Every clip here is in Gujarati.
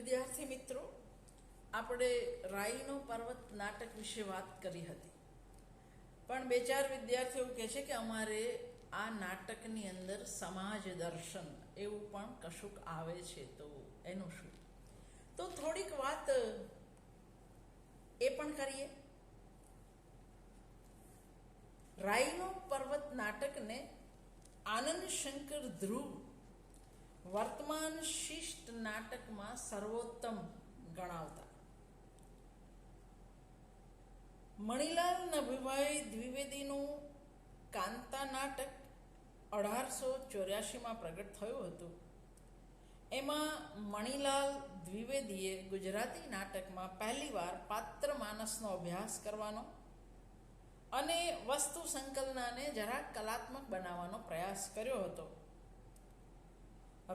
વિદ્યાર્થી મિત્રો, આપણે રાઈનો પર્વત નાટક વિશે વાત કરી હતી. પણ બે ચાર વિદ્યાર્થીઓ કહે છે કે અમારે આ નાટકની અંદર સમાજ દર્શન એવું પણ કશુંક આવે છે, તો એનું શું? તો થોડીક વાત એ પણ કરીએ. રાઈનો પર્વત નાટકને આનંદ શંકર ધ્રુવ વર્તમાન શિષ્ટ નાટકમાં સર્વોત્તમ ગણાવતા. મણિલાલ નભીભાઈ દ્વિવેદીનું કાંતા નાટક અઢારસો ચોર્યાસીમાં પ્રગટ થયું હતું. એમાં મણિલાલ દ્વિવેદીએ ગુજરાતી નાટકમાં પહેલીવાર પાત્ર માનસનો અભ્યાસ કરવાનો અને વસ્તુ સંકલનાને જરાક કલાત્મક બનાવવાનો પ્રયાસ કર્યો હતો.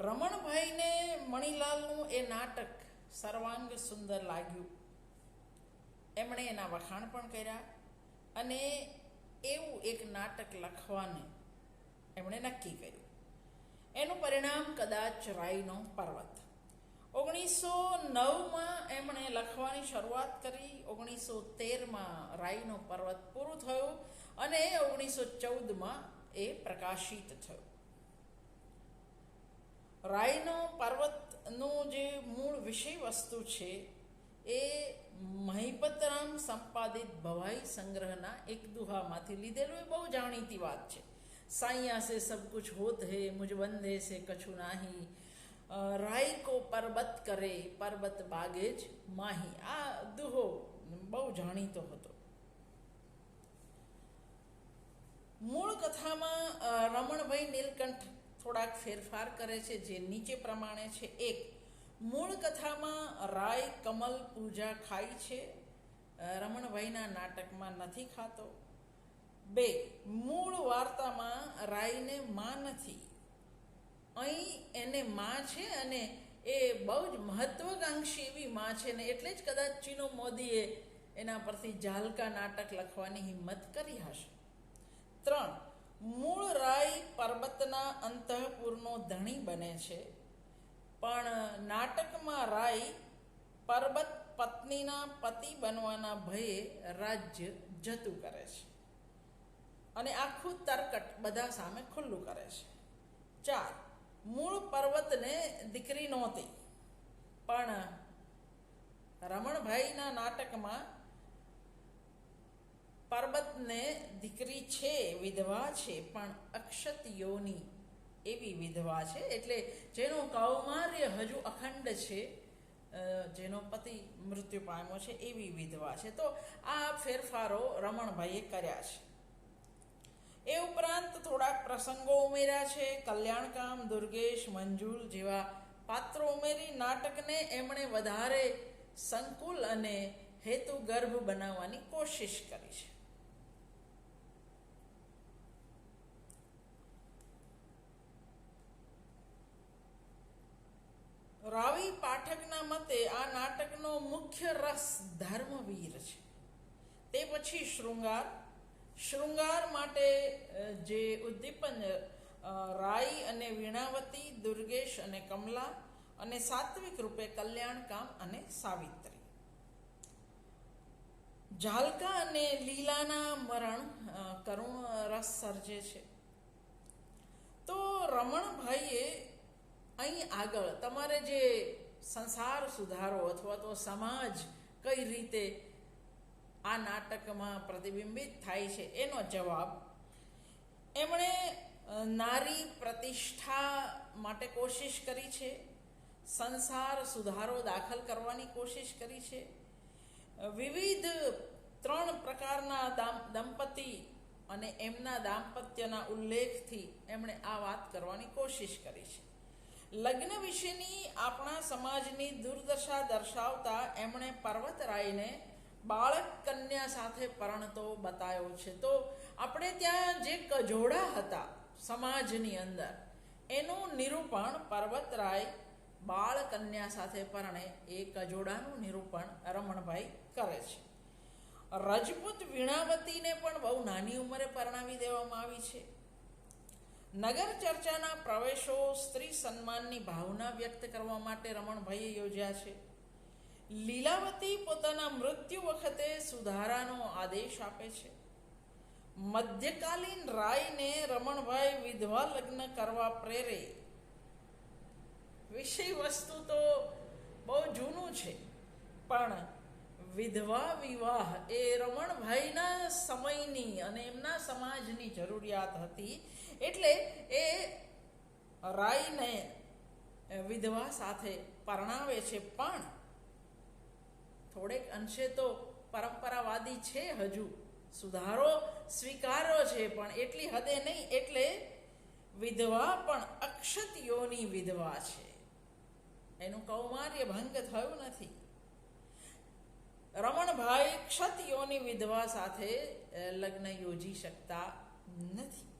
રમણભાઈને મણિલાલનું એ નાટક સર્વાંગ સુંદર લાગ્યું. એમણે એના વખાણ પણ કર્યા અને એવું એક નાટક લખવાને એમણે નક્કી કર્યું. એનું પરિણામ કદાચ રાઈનો પર્વત. ઓગણીસો નવમાં એમણે લખવાની શરૂઆત કરી, ઓગણીસો તેરમાં રાઈનો પર્વત પૂરું થયું અને ઓગણીસો ચૌદમાં એ પ્રકાશિત થયું. રાઈનો પર્વતનું જે મૂળ વિષય વસ્તુ છે, એ મહિપતરામ સંપાદિત ભવાઈ સંગ્રહના એક દુહામાંથી લીધેલું એ બહુ જાણીતી વાત છે. સાયા સે સબ કુછ હોત હે, મુજ બંદે સે કછું નાહી. રાય કો પર્વત કરે, પર્વત બાગે જ માહી. આ દુહો બહુ જાણીતો હતો. મૂળ કથામાં રમણભાઈ નીલકંઠ થોડાક ફેરફાર કરે છે, જે નીચે પ્રમાણે છે. એક, મૂળ કથામાં રાય કમલ પૂજા ખાય છે. રમણભાઈના નાટકમાં નથી ખાતો. બે, મૂળ વાર્તામાં રાયને માં નથી. અહીં એને માં છે અને એ બહુ જ મહત્વકાંક્ષી એવી માં છે ને એટલે જ કદાચ ચીનો મોદીએ એના પરથી ઝાલકા નાટક લખવાની હિંમત કરી હશે. ત્રણ મૂળ રાય પર્વતના અંતઃપુરનો ધણી બને છે. પણ નાટકમાં રાય પર્વત પત્નીના પતિ બનવાના ભયે રાજ્ય જતું કરે છે. અને આખું તરકટ બધા સામે ખુલ્લું કરે છે. ચાર, મૂળ પર્વતને દીકરી નહોતી. પણ રમણભાઈના નાટકમાં પર્વતને દીકરી છે, વિધવા છે, પણ અક્ષત યોની એવી વિધવા છે. એટલે જેનો કૌમાર્ય હજુ અખંડ છે જેનો પતિ મૃત્યુ પામ્યો છે, એવી વિધવા છે. તો આ ફેરફારો રમણભાઈએ કર્યા છે. એ ઉપરાંત થોડાક પ્રસંગો ઉમેર્યા છે. કલ્યાણકામ, દુર્ગેશ, મંજુલ જેવા પાત્રો ઉમેરી નાટકને એમણે વધારે સંકુલ અને હેતુગર્ભ બનાવવાની કોશિશ કરી છે રાવી પાઠકના મતે આ નાટકનો મુખ્ય રસ ધર્મવીર છે. તે પછી શૃંગાર. શૃંગાર માટે જે ઉદ્દીપન રાઈ અને વીણાવતી, દુર્ગેશ અને કમલા અને સાત્વિક રૂપે કલ્યાણકામ અને સાવિત્રી. ઝાલકા અને લીલાના મરણ કરુણ રસ સર્જે છે. તો રમણભાઈએ અહીં આગળ, તમારે જે સંસાર સુધારો અથવા તો સમાજ કઈ રીતે આ નાટકમાં પ્રતિબિંબિત થાય છે એનો જવાબ એમણે નારી પ્રતિષ્ઠા માટે કોશિશ કરી છે, સંસાર સુધારો દાખલ કરવાની કોશિશ કરી છે વિવિધ ત્રણ પ્રકારના દંપતી અને એમના દાંપત્યના ઉલ્લેખથી એમણે આ વાત કરવાની કોશિશ કરી છે. લગ્ન વિશેની આપણા સમાજની દુર્દશા દર્શાવતા એમણે પર્વતરાયને બાળક કન્યા સાથે પરણતો બતાવ્યો છે. તો આપણે ત્યાં જે કજોડા હતા સમાજની અંદર, એનું નિરૂપણ પર્વતરાય બાળ કન્યા સાથે પરણે એ કજોડાનું નિરૂપણ રમણભાઈ કરે છે. રજપૂત વીણાવતીને પણ બહુ નાની ઉંમરે પરણાવી દેવામાં આવી છે. નગર ચર્ચાના પ્રવેશો સ્ત્રી સન્માનની ભાવના વ્યક્ત કરવા માટે રમણભાઈએ યોજ્યા છે. લીલાવતી પોતાના મૃત્યુ વખતે સુધારાનો આદેશ આપે છે. મધ્યકાલીન રાયને રમણભાઈ વિધવા લગ્ન કરવા પ્રેરે. વિષય વસ્તુ તો બહુ જૂનું છે, પણ વિધવા વિવાહ એ રમણભાઈના સમયની અને એમના સમાજની જરૂરિયાત હતી એટલે એ રાઈને વિધવા સાથે પરણાવે છે. પણ થોડેક અંશે તો પરંપરાવાદી છે હજુ. સુધારો સ્વીકાર્યો છે, પણ એટલી હદે નહીં. એટલે વિધવા પણ અક્ષતિઓની વિધવા છે. એનું કૌમાર્ય ભંગ થયું નથી. રમણભાઈ ક્ષતિઓની વિધવા સાથે લગ્ન યોજી શકતા નથી.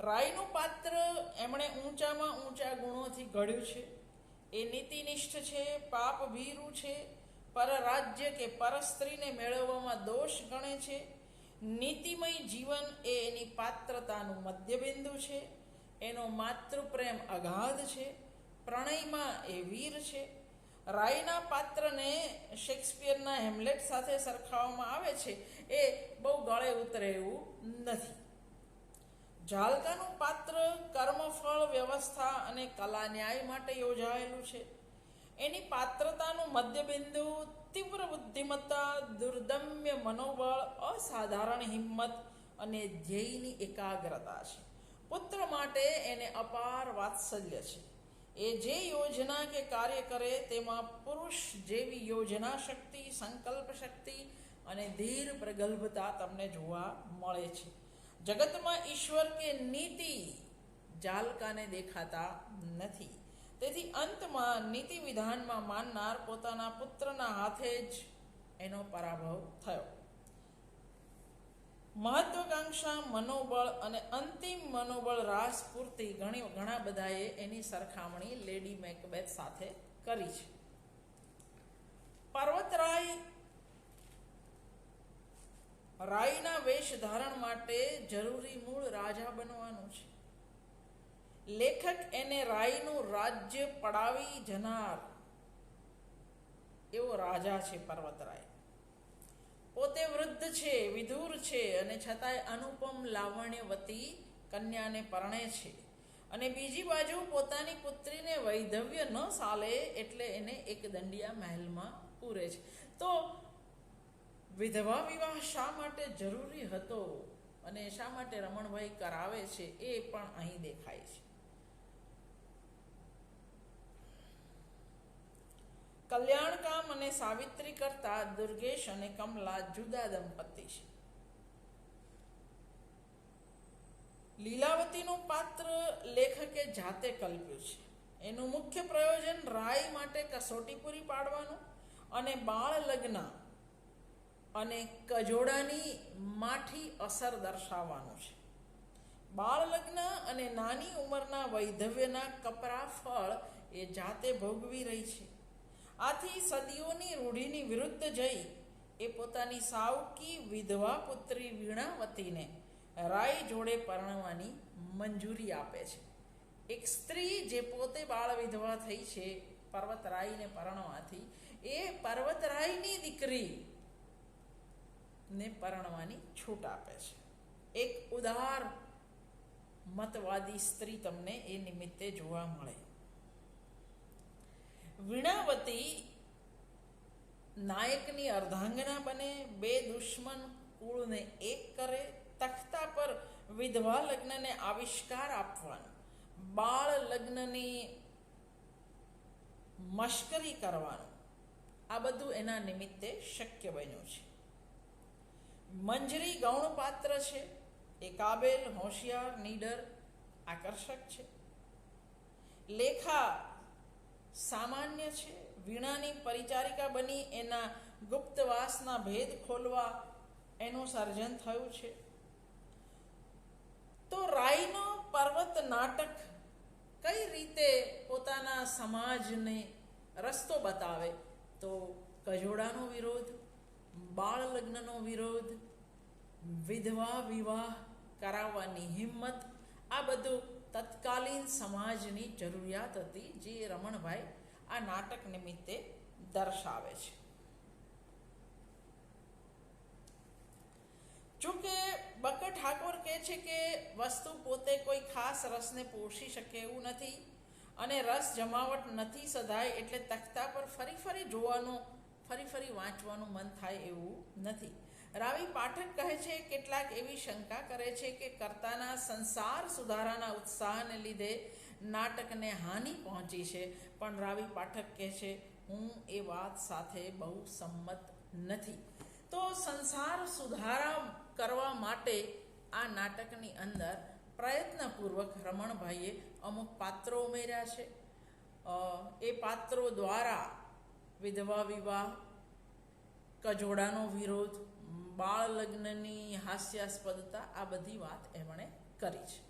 રાયનું પાત્ર એમણે ઊંચામાં ઊંચા ગુણોથી ઘડ્યું છે. એ નીતિનિષ્ઠ છે પાપ ભીરું છે પર રાજ્ય કે પરસ્ત્રીને મેળવવામાં દોષ ગણે છે. નીતિમય જીવન એ એની પાત્રતાનું મધ્યબિંદુ છે. એનો માતૃપ્રેમ અગાધ છે. પ્રણયમાં એ વીર છે. રાયના પાત્રને શેક્સપિયરના હેમલેટ સાથે સરખાવવામાં આવે છે એ બહુ ગળે ઉતરે એવું નથી. જાલકાનું પાત્ર કર્મફળ, વ્યવસ્થા અને કલા ન્યાય માટે યોજાયેલું છે. એની પાત્રતાનું મધ્યબિંદુ તીવ્ર બુદ્ધિમત્તા, દુર્દમ્ય મનોબળ, અસાધારણ હિંમત અને ધ્યેયની એકાગ્રતા છે. પુત્ર માટે એને અપાર વાત્સલ્ય છે. એ જે યોજના કે કાર્ય કરે તેમાં પુરુષ જેવી યોજના શક્તિ, સંકલ્પ શક્તિ અને ધીર પ્રગલ્ભતા તમને જોવા મળે છે. જગતમાં ઈશ્વર કે નીતિ જાલકાને દેખાતા નથી. તેથી અંતમાં નીતિ વિધાનમાં માનનાર પોતાના પુત્રના હાથે જ એનો પરાભવ થયો. મહત્વકાંક્ષા, મનોબળ અને અંતિમ મનોબળ રાસ પૂર્તિ ઘણી ઘણા બધાએ એની સરખામણી લેડી મેકબેથ સાથે કરી છે. પર્વતરાય રાયના વેશ ધારણ માટે જરૂરી મૂળ રાજા બનવાનું છે. લેખક એને રાયનું રાજ્ય પડાવી જનાર એવો રાજા છે પર્વતરાય. પોતે વૃદ્ધ છે, વિધુર છે અને છતાંય અનુપમ લાવણ્યવતી કન્યાને પરણે છે અને બીજી બાજુ પોતાની પુત્રીને વૈધવ્ય ન સાલે એટલે એને એક દંડિયા મહેલમાં પૂરે છે. તો વિધવા વિવાહ શા માટે જરૂરી હતો અને શા માટે રમણભાઈ કરાવે છે એ પણ અહીં દેખાય છે. કલ્યાણકામ અને સાવિત્રી કરતા દુર્ગેશ અને કમલા જુદા દંપતી છે. લીલાવતીનું પાત્ર લેખકે જાતે કલ્પ્યું છે. એનું મુખ્ય પ્રયોજન રાય માટે કસોટી પૂરી પાડવાનું અને બાળ લગ્ન અને કજોડાની માઠી અસર દર્શાવવાનું છે. બાળ લગ્ન અને નાની ઉંમરના વૈધવ્યના કપરા ફળ એ જાતે ભોગવી રહી છે. આથી સદીઓની રૂઢિની વિરુદ્ધ જઈ એ પોતાની સાવકી વિધવા પુત્રી વીણાવતીને રાય જોડે પરણવાની મંજૂરી આપે છે. એક સ્ત્રી જે પોતે બાળ વિધવા થઈ છે, પર્વતરાયને પરણવાથી એ પર્વતરાયની દીકરી ને પરણવાની છૂટ આપે છે. એક ઉદાર મતવાદી સ્ત્રી તમને એ નિમિત્તે જોવા મળે. વીણાવતી નાયકની અર્ધાંગના બને, બે દુશ્મન કુળને એક કરે, તખ્તા પર વિધવા લગ્નને આવિષ્કાર આપવાનો, બાળ લગ્નની મશ્કરી કરવાનું, આ બધું એના નિમિત્તે શક્ય બન્યું છે. મંજરી ગૌણ પાત્ર છે. એ કાબેલ, હોશિયાર, નીડર, આકર્ષક છે. લેખા સામાન્ય છે. વીણાની પરિચારિકા બની એના ગુપ્તવાસના ભેદ ખોલવા એનું સર્જન થયું છે. તો રાયનો પર્વત નાટક કઈ રીતે પોતાના સમાજને રસ્તો બતાવે? તો કજોડાનો વિરોધ બાળ લગ્નનો વિરોધ, વિધવા વિવાહ કરાવવાની હિંમત, આ બધું તત્કાલીન સમાજની જરૂરિયાત હતી જે રમણભાઈ આ નાટક નિમિત્તે દર્શાવે છે. જોકે બકર ઠાકોર કહે છે કે વસ્તુ પોતે કોઈ ખાસ રસને પોષી શકે એવું નથી અને રસ જમાવટ નથી સધાય એટલે તખ્તા પર ફરી ફરી જોવાનું ફરી ફરી વાંચવાનું મન થાય એવું નથી. રાવી પાઠક કહે છે, કેટલાક એવી શંકા કરે છે કે કર્તાના સંસાર સુધારાના ઉત્સાહને લીધે નાટકને હાનિ પહોંચી છે. પણ રાવી પાઠક કહે છે, હું એ વાત સાથે બહુ સંમત નથી. તો સંસાર સુધારા કરવા માટે આ નાટકની અંદર પ્રયત્નપૂર્વક રમણભાઈએ અમુક પાત્રો ઉમેર્યા છે. એ પાત્રો દ્વારા વિધવા વિવાહ કજોડાનો વિરોધ બાળ લગ્નની હાસ્યાસ્પદતા આ બધી વાત એમણે કરી છે.